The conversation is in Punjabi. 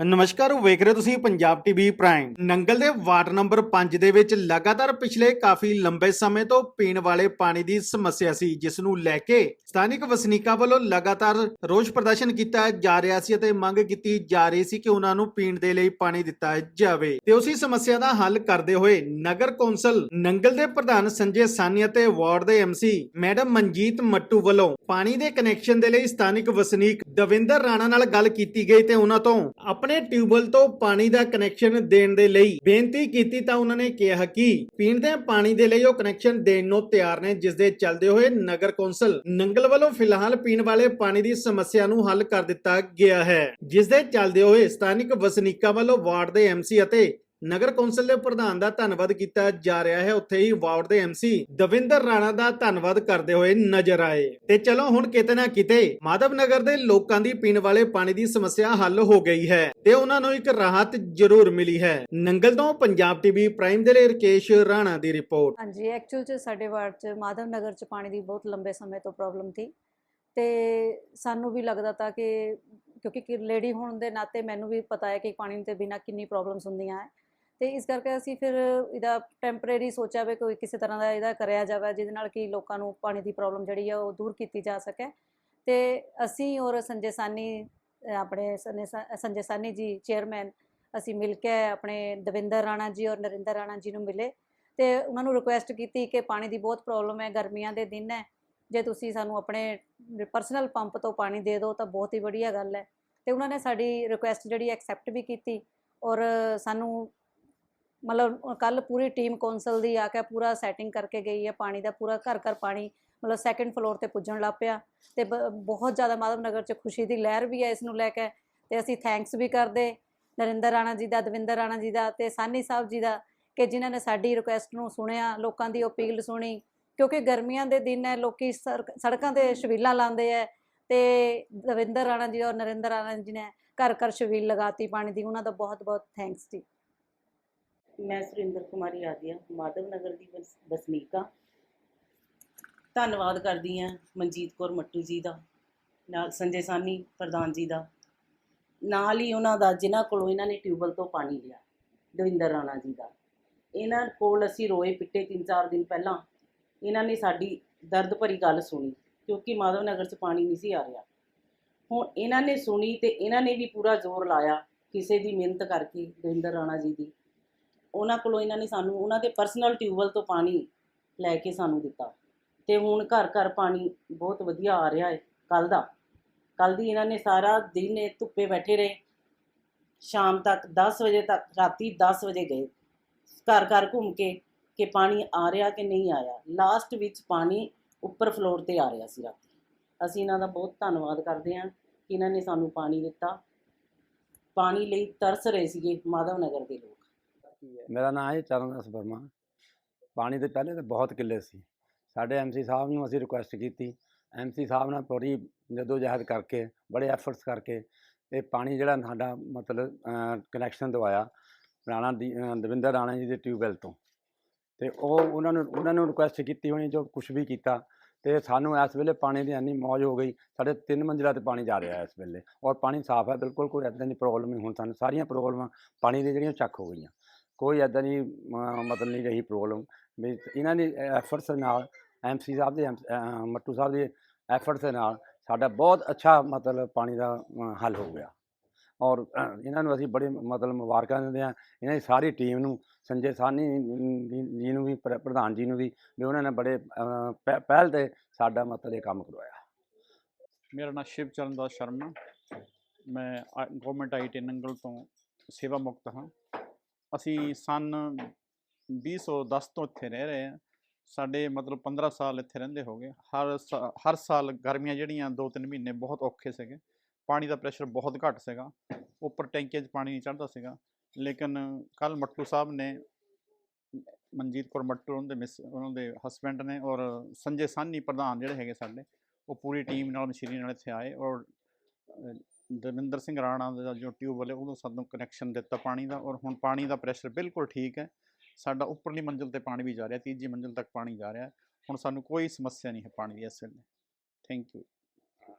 ਨਮਸਕਾਰ, ਵੇਖ ਰਹੇ ਹੋ ਤੁਸੀਂ ਪੰਜਾਬ ਟੀਵੀ ਪ੍ਰਾਈਮ ਨੰਗਲ ਦੇ ਵਾਰਡ ਨੰਬਰ 5 ਦੇ ਵਿੱਚ ਲਗਾਤਾਰ ਪਿਛਲੇ ਕਾਫੀ ਲੰਬੇ ਸਮੇਂ ਤੋਂ ਪੀਣ ਵਾਲੇ ਪਾਣੀ ਦੀ ਸਮੱਸਿਆ ਸੀ, ਜਿਸ ਨੂੰ ਲੈ ਕੇ ਸਥਾਨਿਕ ਵਸਨੀਕਾਂ ਵੱਲੋਂ ਲਗਾਤਾਰ ਰੋਸ ਪ੍ਰਦਰਸ਼ਨ ਕੀਤਾ ਜਾ ਰਿਹਾ ਸੀ ਅਤੇ ਮੰਗ ਕੀਤੀ ਜਾ ਰਹੀ ਸੀ ਕਿ ਉਹਨਾਂ ਨੂੰ ਪੀਣ ਦੇ ਲਈ ਪਾਣੀ ਦਿੱਤਾ ਜਾਵੇ। ਤੇ ਉਸੇ ਸਮੱਸਿਆ ਦਾ ਹੱਲ ਕਰਦੇ ਹੋਏ ਨਗਰ ਕੌਂਸਲ ਨੰਗਲ ਦੇ ਪ੍ਰਧਾਨ ਸੰਜੇ ਸਾਨੀ ਅਤੇ ਵਾਰਡ ਦੇ ਐਮਸੀ ਮੈਡਮ ਮਨਜੀਤ ਮੱਟੂ ਵੱਲੋਂ ਪਾਣੀ ਦੇ ਕਨੈਕਸ਼ਨ ਦੇ ਲਈ ਸਥਾਨਕ ਵਸਨੀਕ ਦਵਿੰਦਰ ਰਾਣਾ ਨਾਲ ਗੱਲ ਕੀਤੀ ਗਈ ਤੇ ਉਹਨਾਂ ਤੋਂ ਆਪਣੇ ਟਿਊਬਵੈੱਲ ਤੋਂ ਪਾਣੀ ਦਾ ਕਨੈਕਸ਼ਨ ਦੇਣ ਦੇ ਲਈ ਬੇਨਤੀ ਕੀਤੀ ਤਾਂ ਉਹਨਾਂ ਨੇ ਕਿਹਾ ਕਿ ਪੀਣ ਦੇ ਪਾਣੀ ਦੇ ਲਈ ਉਹ ਕਨੈਕਸ਼ਨ ਦੇਣ ਨੂੰ ਤਿਆਰ ਨੇ, ਜਿਸ ਦੇ ਚੱਲਦੇ ਹੋਏ ਨਗਰ ਕੌਂਸਲ ਨੰਗਲ ਵੱਲੋਂ ਫਿਲਹਾਲ ਪੀਣ ਵਾਲੇ ਪਾਣੀ ਦੀ ਸਮੱਸਿਆ ਨੂੰ ਹੱਲ ਕਰ ਦਿੱਤਾ ਗਿਆ ਹੈ, ਜਿਸ ਦੇ ਚੱਲਦੇ ਹੋਏ ਸਥਾਨਿਕ ਵਸਨੀਕਾਂ ਵੱਲੋਂ ਵਾਰਡ ਦੇ ਐਮਸੀ ਅਤੇ ਨਗਰ ਕੌਂਸਲ ਦੇ ਪ੍ਰਧਾਨ ਦਾ ਧੰਨਵਾਦ ਕੀਤਾ ਜਾ ਰਿਹਾ ਹੈ। ਉੱਥੇ ਹੀ ਵਾਰਡ ਦੇ ਐਮਸੀ ਦਵਿੰਦਰ ਰਾਣਾ ਦਾ ਧੰਨਵਾਦ ਕਰਦੇ ਹੋਏ ਨਜ਼ਰ ਆਏ। ਤੇ ਚਲੋ ਹੁਣ ਕਿਤੇ ਨਾ ਕਿਤੇ ਮਾਧਵ ਨਗਰ ਦੇ ਲੋਕਾਂ ਦੀ ਪੀਣ ਵਾਲੇ ਪਾਣੀ ਦੀ ਸਮੱਸਿਆ ਹੱਲ ਹੋ ਗਈ ਹੈ ਤੇ ਉਹਨਾਂ ਨੂੰ ਇੱਕ ਰਾਹਤ ਜ਼ਰੂਰ ਮਿਲੀ ਹੈ। ਨੰਗਲ ਤੋਂ ਪੰਜਾਬ ਟੀਵੀ ਪ੍ਰਾਈਮ ਦੇ ਲਈ ਰਕੇਸ਼ ਰਾਣਾ ਦੀ ਰਿਪੋਰਟ। ਹਾਂਜੀ ਐਕਚੁਅਲ ਚ ਸਾਡੇ ਵਾਰਡ ਚ ਮਾਧਵ ਨਗਰ ਚ ਪਾਣੀ ਦੀ ਬਹੁਤ ਲੰਬੇ ਸਮੇਂ ਤੋਂ ਪ੍ਰੋਬਲਮ ਸੀ। ਤੇ ਸਾਨੂੰ ਵੀ ਲੱਗਦਾ ਤਾਂ ਕਿ ਕਿਉਂਕਿ ਲੇਡੀ ਹੋਣ ਦੇ ਨਾਤੇ ਮੈਨੂੰ ਵੀ ਪਤਾ ਹੈ ਕਿ ਪਾਣੀ ਦੇ ਬਿਨਾ ਕਿੰਨੀ ਪ੍ਰੋਬਲਮਸ ਹੁੰਦੀਆਂ ਹੈ। ਤੇ ਇਸ ਕਰਕੇ ਅਸੀਂ ਫਿਰ ਇਹਦਾ ਟੈਂਪਰੇਰੀ ਸੋਚਿਆ ਵੀ ਕੋਈ ਕਿਸੇ ਤਰ੍ਹਾਂ ਦਾ ਇਹਦਾ ਕਰਿਆ ਜਾਵੇ, ਜਿਹਦੇ ਨਾਲ ਕਿ ਲੋਕਾਂ ਨੂੰ ਪਾਣੀ ਦੀ ਪ੍ਰੋਬਲਮ ਜਿਹੜੀ ਆ ਉਹ ਦੂਰ ਕੀਤੀ ਜਾ ਸਕੇ। ਤੇ ਅਸੀਂ ਔਰ ਸੰਜੇ ਸਾਨੀ ਆਪਣੇ ਸੰਜੇ ਸੰਜੇ ਸਾਨੀ ਜੀ ਚੇਅਰਮੈਨ ਅਸੀਂ ਮਿਲ ਕੇ ਆਪਣੇ ਦਵਿੰਦਰ ਰਾਣਾ ਜੀ ਔਰ ਨਰਿੰਦਰ ਰਾਣਾ ਜੀ ਨੂੰ ਮਿਲੇ ਤੇ ਉਹਨਾਂ ਨੂੰ ਰਿਕੁਐਸਟ ਕੀਤੀ ਕਿ ਪਾਣੀ ਦੀ ਬਹੁਤ ਪ੍ਰੋਬਲਮ ਹੈ, ਗਰਮੀਆਂ ਦੇ ਦਿਨ ਹੈ, ਜੇ ਤੁਸੀਂ ਸਾਨੂੰ ਆਪਣੇ ਪਰਸਨਲ ਪੰਪ ਤੋਂ ਪਾਣੀ ਦੇ ਦਿਓ ਤਾਂ ਬਹੁਤ ਹੀ ਵਧੀਆ ਗੱਲ ਹੈ। ਤੇ ਉਹਨਾਂ ਨੇ ਸਾਡੀ ਰਿਕੁਐਸਟ ਜਿਹੜੀ ਐਕਸੈਪਟ ਵੀ ਕੀਤੀ ਔਰ ਸਾਨੂੰ ਮਤਲਬ ਕੱਲ ਪੂਰੀ ਟੀਮ ਕੌਂਸਲ ਦੀ ਆ ਕੇ ਪੂਰਾ ਸੈਟਿੰਗ ਕਰਕੇ ਗਈ ਹੈ, ਪਾਣੀ ਦਾ ਪੂਰਾ ਘਰ ਘਰ ਪਾਣੀ, ਮਤਲਬ ਸੈਕੰਡ ਫਲੋਰ ਤੇ ਪੁੱਜਣ ਲੱਗ ਪਿਆ। ਤੇ ਬ- ਬਹੁਤ ਜ਼ਿਆਦਾ ਮਾਧਵ ਨਗਰ ਚ ਖੁਸ਼ੀ ਦੀ ਲਹਿਰ ਵੀ ਹੈ ਇਸ ਨੂੰ ਲੈ ਕੇ ਤੇ ਅਸੀਂ ਥੈਂਕਸ ਵੀ ਕਰਦੇ ਨਰਿੰਦਰ ਰਾਣਾ ਜੀ ਦਾ, ਦਵਿੰਦਰ ਰਾਣਾ ਜੀ ਦਾ ਤੇ ਸਾਨੀ ਸਾਹਿਬ ਜੀ ਦਾ ਕਿ ਜਿਨ੍ਹਾਂ ਨੇ ਸਾਡੀ ਰਿਕੁਐਸਟ ਨੂੰ ਸੁਣਿਆ, ਲੋਕਾਂ ਦੀ ਅਪੀਲ ਸੁਣੀ। ਕਿਉਂਕਿ ਗਰਮੀਆਂ ਦੇ ਦਿਨ ਹੈ, ਲੋਕੀ ਸੜਕ- ਸੜਕਾਂ ਤੇ ਛਬੀਲਾਂ ਲਾਉਂਦੇ ਹੈ ਤੇ ਦਵਿੰਦਰ ਰਾਣਾ ਜੀ ਔਰ ਨਰਿੰਦਰ ਰਾਣਾ ਜੀ ਨੇ ਘਰ ਘਰ ਛਬੀਲ ਲਗਾਤੀ ਪਾਣੀ ਦੀ, ਉਹਨਾਂ ਦਾ ਬਹੁਤ ਬਹੁਤ ਥੈਂਕਸ ਜੀ। ਮੈਂ ਸੁਰਿੰਦਰ ਕੁਮਾਰੀ ਆਦੀਆ, ਮਾਧਵ ਨਗਰ ਦੀ ਵਸ- ਵਸਨੀਕ। ਹਾਂ ਧੰਨਵਾਦ ਕਰਦੀ ਹਾਂ ਮਨਜੀਤ ਕੌਰ ਮੱਟੂ ਜੀ ਦਾ, ਨਾਲ ਸੰਜੇ ਸਾਨੀ ਪ੍ਰਧਾਨ ਜੀ ਦਾ। ਨਾਲ ਹੀ ਉਹਨਾਂ ਦਾ, ਜਿਨ੍ਹਾਂ ਕੋਲੋਂ ਇਹਨਾਂ ਨੇ ਟਿਊਬਲ ਤੋਂ ਪਾਣੀ ਲਿਆ, ਦਵਿੰਦਰ ਰਾਣਾ ਜੀ ਦਾ। ਇਹਨਾਂ ਕੋਲ ਅਸੀਂ ਰੋਏ ਪਿੱਟੇ ਤਿੰਨ ਚਾਰ ਦਿਨ ਪਹਿਲਾਂ। ਇਹਨਾਂ ਨੇ ਸਾਡੀ ਦਰਦ ਭਰੀ ਗੱਲ ਸੁਣੀ, ਕਿਉਂਕਿ ਮਾਧਵ ਨਗਰ 'ਚ ਪਾਣੀ ਨਹੀਂ ਸੀ ਆ ਰਿਹਾ। ਹੁਣ ਇਹਨਾਂ ਨੇ ਸੁਣੀ ਤੇ ਇਹਨਾਂ ਨੇ ਵੀ ਪੂਰਾ ਜ਼ੋਰ ਲਾਇਆ, ਕਿਸੇ ਦੀ ਮਿਹਨਤ ਕਰਕੇ ਦਵਿੰਦਰ ਰਾਣਾ ਜੀ ਦੀ। ਉਹਨਾਂ ਕੋਲੋਂ ਇਹਨਾਂ ਨੇ ਸਾਨੂੰ, ਉਹਨਾਂ ਦੇ ਪਰਸਨਲ ਟਿਊਬਲ ਤੋਂ ਪਾਣੀ ਲੈ ਕੇ ਸਾਨੂੰ ਦਿੱਤਾ। ਤੇ ਹੁਣ ਘਰ ਘਰ ਪਾਣੀ ਬਹੁਤ ਵਧੀਆ ਆ ਰਿਹਾ ਹੈ ਕੱਲ ਦਾ। ਕੱਲ ਦੀ ਇਹਨਾਂ ਨੇ ਸਾਰਾ ਦਿਨ ਇਹ ਧੁੱਪੇ ਬੈਠੇ ਰਹੇ। ਸ਼ਾਮ ਤੱਕ 10 ਵਜੇ ਤੱਕ, ਰਾਤੀ 10 ਵਜੇ ਗਏ। ਘਰ ਘਰ ਘੁੰਮ ਕੇ ਕਿ ਪਾਣੀ ਆ ਰਿਹਾ ਕਿ ਨਹੀਂ ਆਇਆ। ਲਾਸਟ ਵਿੱਚ ਪਾਣੀ ਉੱਪਰ ਫਲੋਰ ਤੇ ਆ ਰਿਹਾ ਸੀ ਰਾਤੀ। ਅਸੀਂ ਇਹਨਾਂ ਦਾ ਬਹੁਤ ਧੰਨਵਾਦ ਕਰਦੇ ਹਾਂ ਕਿ ਇਹਨਾਂ ਨੇ ਸਾਨੂੰ ਪਾਣੀ ਦਿੱਤਾ। ਪਾਣੀ ਲਈ ਤਰਸ ਰਹੇ ਸੀਗੇ ਮਾਧਵ ਨਗਰ ਦੇ ਲੋਕ। ਮੇਰਾ ਨਾਮ ਹੈ ਚਰਨਦਾਸ ਵਰਮਾ। ਪਾਣੀ ਦੇ ਪਹਿਲੇ ਤਾਂ ਬਹੁਤ ਕਿੱਲੇ ਸੀ। ਸਾਡੇ ਐਮਸੀ ਸਾਹਿਬ ਨੂੰ ਅਸੀਂ ਰਿਕੁਐਸਟ ਕੀਤੀ। ਐਮਸੀ ਸਾਹਿਬ ਨੇ ਪੂਰੀ ਜਦੋਜਹਿਦ ਕਰਕੇ, ਬੜੇ ਐਫਰਟਸ ਕਰਕੇ ਇਹ ਪਾਣੀ ਜਿਹੜਾ ਸਾਡਾ ਮਤਲਬ ਕਨੈਕਸ਼ਨ ਦਵਾਇਆ ਰਾਣਾ ਦੀ ਦਵਿੰਦਰ ਰਾਣਾ ਜੀ ਦੇ ਟਿਊਬਵੈਲ ਤੋਂ। ਤੇ ਉਹ ਉਹਨਾਂ ਨੂੰ ਉਹਨਾਂ ਨੂੰ ਰਿਕੁਐਸਟ ਕੀਤੀ ਹੋਣੀ, ਜੋ ਕੁਝ ਵੀ ਕੀਤਾ। ਤੇ ਸਾਨੂੰ ਇਸ ਵੇਲੇ ਪਾਣੀ ਦੀ ਇੰਨੀ ਮੌਜ ਹੋ ਗਈ, ਸਾਡੇ ਤਿੰਨ ਮੰਜ਼ਿਲਾਂ ਤੇ ਪਾਣੀ ਜਾ ਰਿਹਾ ਹੈ ਇਸ ਵੇਲੇ। ਔਰ ਪਾਣੀ ਸਾਫ਼ ਹੈ, ਬਿਲਕੁਲ ਕੋਈ ਇੱਦਾਂ ਦੀ ਪ੍ਰੋਬਲਮ ਨਹੀਂ, ਹੁਣ ਸਾਨੂੰ ਸਾਰੀਆਂ ਪ੍ਰੋਬਲਮਾਂ ਪਾਣੀ ਦੀ ਜਿਹੜੀਆਂ ਚੱਕ ਹੋ ਗਈਆਂ। ਕੋਈ ਇੱਦਾਂ ਦੀ ਮਤਲਬ ਨਹੀਂ ਰਹੀ ਪ੍ਰੋਬਲਮ ਵੀ ਇਹਨਾਂ ਦੀ ਐਫਰਟਸ ਨਾਲ ਐਮਸੀ ਸਾਹਿਬ ਦੇ MC ਮੱਟੂ ਸਾਹਿਬ ਦੇ ਐਫਰਟਸ ਦੇ ਨਾਲ ਸਾਡਾ ਬਹੁਤ ਅੱਛਾ ਮਤਲਬ ਪਾਣੀ ਦਾ ਹੱਲ ਹੋ ਗਿਆ। ਔਰ ਇਹਨਾਂ ਨੂੰ ਅਸੀਂ ਬੜੇ ਮਤਲਬ ਮੁਬਾਰਕਾਂ ਦਿੰਦੇ ਹਾਂ। ਇਹਨਾਂ ਦੀ ਸਾਰੀ ਟੀਮ ਨੂੰ, ਸੰਜੇ ਸਾਨੀ ਜੀ ਨੂੰ ਵੀ ਪ੍ਰਧਾਨ ਜੀ ਨੂੰ ਵੀ ਵੀ ਉਹਨਾਂ ਨੇ ਬੜੇ ਪਹਿ- ਪਹਿਲ ਤੇ ਸਾਡਾ ਮਤਲਬ ਇਹ ਕੰਮ ਕਰਵਾਇਆ। ਮੇਰਾ ਨਾਮ ਸ਼ਿਵ ਚਰਨਦਾਸ ਸ਼ਰਮਾ। ਮੈਂ ਗਵਰਨਮੈਂਟ ਆਈਟੀ ਨੰਗਲ ਤੋਂ ਸੇਵਾ ਮੁਕਤ ਹਾਂ। ਅਸੀਂ ਸਨ 2010 ਤੋਂ ਇੱਥੇ ਰਹਿ ਰਹੇ ਹਾਂ। ਸਾਡੇ ਮਤਲਬ 15 ਸਾਲ ਇੱਥੇ ਰਹਿੰਦੇ ਹੋ ਗਏ ਹਰ ਸਾ- ਹਰ ਸਾਲ ਗਰਮੀਆਂ ਜਿਹੜੀਆਂ 2-3 ਮਹੀਨੇ ਬਹੁਤ ਔਖੇ ਸੀਗੇ। ਪਾਣੀ ਦਾ ਪ੍ਰੈਸ਼ਰ ਬਹੁਤ ਘੱਟ ਸੀਗਾ। ਉੱਪਰ ਟੈਂਕੀਆਂ 'ਚ ਪਾਣੀ ਨਹੀਂ ਚੜ੍ਹਦਾ ਸੀਗਾ। ਲੇਕਿਨ ਕੱਲ ਮੱਟੂ ਸਾਹਿਬ ਨੇ, ਮਨਜੀਤ ਕੌਰ ਮੱਟੂ ਉਹਨਾਂ ਦੇ ਮਿਸ, ਉਹਨਾਂ ਦੇ ਹਸਬੈਂਡ ਨੇ ਔਰ ਸੰਜੇ ਸਾਨੀ ਪ੍ਰਧਾਨ ਜਿਹੜੇ ਹੈਗੇ ਸਾਡੇ, ਉਹ ਪੂਰੀ ਟੀਮ ਨਾਲ ਮਸ਼ੀਨਰੀ ਨਾਲ ਇੱਥੇ ਆਏ ਔਰ ਦਵਿੰਦਰ ਸਿੰਘ ਰਾਣਾ ਦਾ ਜੋ ਟਿਊਬਵੈਲ ਹੈ ਉਹਨੂੰ ਸਾਨੂੰ ਕਨੈਕਸ਼ਨ ਦਿੱਤਾ ਪਾਣੀ ਦਾ ਔਰ ਹੁਣ ਪਾਣੀ ਦਾ ਪ੍ਰੈਸ਼ਰ ਬਿਲਕੁਲ ਠੀਕ ਹੈ। ਸਾਡਾ ਉੱਪਰਲੀ ਮੰਜ਼ਿਲ ਤੇ ਪਾਣੀ ਵੀ ਜਾ ਰਿਹਾ, ਤੀਜੀ ਮੰਜ਼ਿਲ ਤੱਕ ਪਾਣੀ ਜਾ ਰਿਹਾ ਹੁਣ ਸਾਨੂੰ ਕੋਈ ਸਮੱਸਿਆ ਨਹੀਂ ਹੈ ਪਾਣੀ ਦੀ ਇਸ ਵੇਲੇ। Thank you